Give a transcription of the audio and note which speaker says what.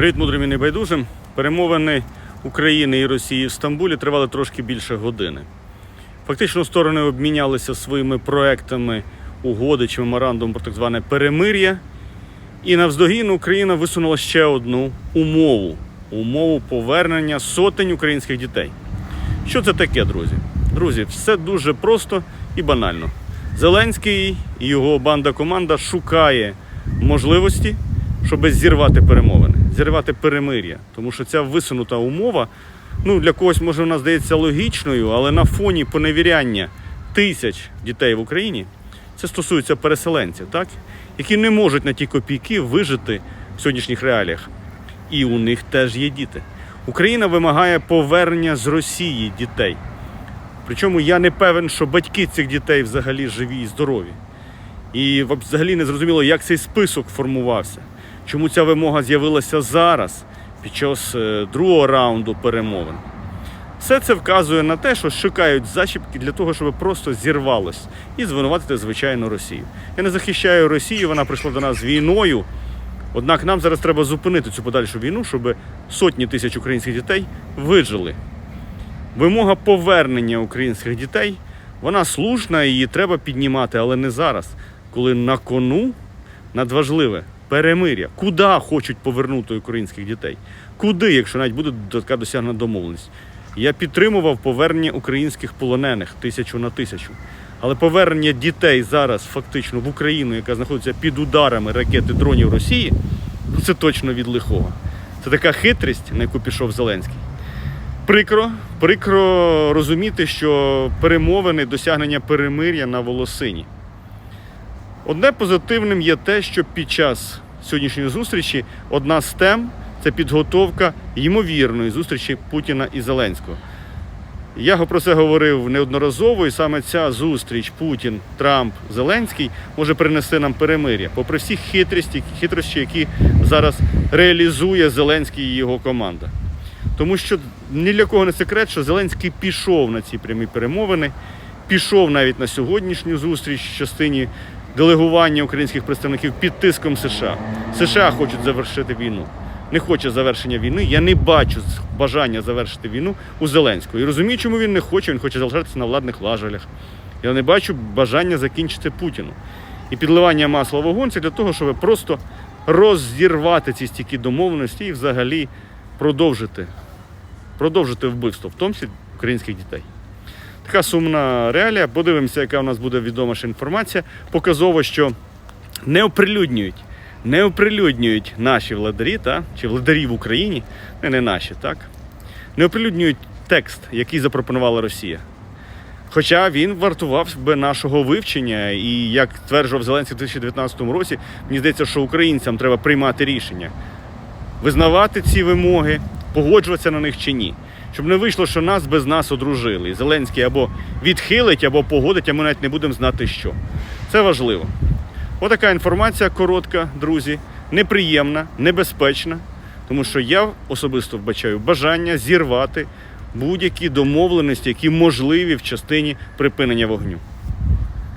Speaker 1: Привіт, мудрим і небайдужим. Перемовини України і Росії в Стамбулі тривали трошки більше години. Фактично сторони обмінялися своїми проектами угоди чи меморандум про так зване перемир'я. І навздогін Україна висунула ще одну умову умову повернення сотень українських дітей. Що це таке, друзі? Друзі, все дуже просто і банально. Зеленський і його банда команда шукає можливості, щоб зірвати перемовини, зірвати перемир'я. Тому що ця висунута умова, ну для когось може вона здається логічною, але на фоні поневіряння тисяч дітей в Україні це стосується переселенців, так? які не можуть на ті копійки вижити в сьогоднішніх реаліях. І у них теж є діти. Україна вимагає повернення з Росії дітей. Причому я не певен, що батьки цих дітей взагалі живі і здорові. І взагалі не зрозуміло, як цей список формувався. Чому ця вимога з'явилася зараз, під час е, другого раунду перемовин. Все це вказує на те, що шукають зачіпки для того, щоб просто зірвалось і звинуватити, звичайно, Росію. Я не захищаю Росію, вона прийшла до нас війною. Однак нам зараз треба зупинити цю подальшу війну, щоб сотні тисяч українських дітей вижили. Вимога повернення українських дітей, вона слушна, її треба піднімати, але не зараз, коли на кону надважливе перемир'я. Куди хочуть повернути українських дітей? Куди, якщо навіть буде така досягнена домовленість? Я підтримував повернення українських полонених тисячу на тисячу. Але повернення дітей зараз фактично в Україну, яка знаходиться під ударами ракети дронів Росії, ну, це точно від лихого. Це така хитрість, на яку пішов Зеленський. Прикро, прикро розуміти, що перемовини, досягнення перемир'я на волосині. Одне позитивним є те, що під час сьогоднішньої зустрічі одна з тем це підготовка ймовірної зустрічі Путіна і Зеленського. Я про це говорив неодноразово, і саме ця зустріч Путін, Трамп, Зеленський може принести нам перемир'я, попри всі хитрості, хитрощі, які зараз реалізує Зеленський і його команда. Тому що ні для кого не секрет, що Зеленський пішов на ці прямі перемовини, пішов навіть на сьогоднішню зустріч в частині делегування українських представників під тиском США. США хочуть завершити війну. Не хоче завершення війни. Я не бачу бажання завершити війну у Зеленського. І розумію, чому він не хоче, він хоче залишатися на владних лажелях. Я не бачу бажання закінчити Путіну. І підливання масла в це для того, щоб просто розірвати ці стійкі домовленості і взагалі продовжити, продовжити вбивство, в тому числі українських дітей. Така сумна реалія. Подивимося, яка у нас буде відома ще інформація. Показово, що не оприлюднюють, не оприлюднюють наші владарі, та, чи владарі в Україні, не, не наші, так? Не оприлюднюють текст, який запропонувала Росія. Хоча він вартував би нашого вивчення, і як стверджував Зеленський в 2019 році, мені здається, що українцям треба приймати рішення, визнавати ці вимоги, погоджуватися на них чи ні. Щоб не вийшло, що нас без нас одружили. І Зеленський або відхилить, або погодить, а ми навіть не будемо знати що. Це важливо. Отака інформація коротка, друзі, неприємна, небезпечна, тому що я особисто вбачаю бажання зірвати будь-які домовленості, які можливі в частині припинення вогню.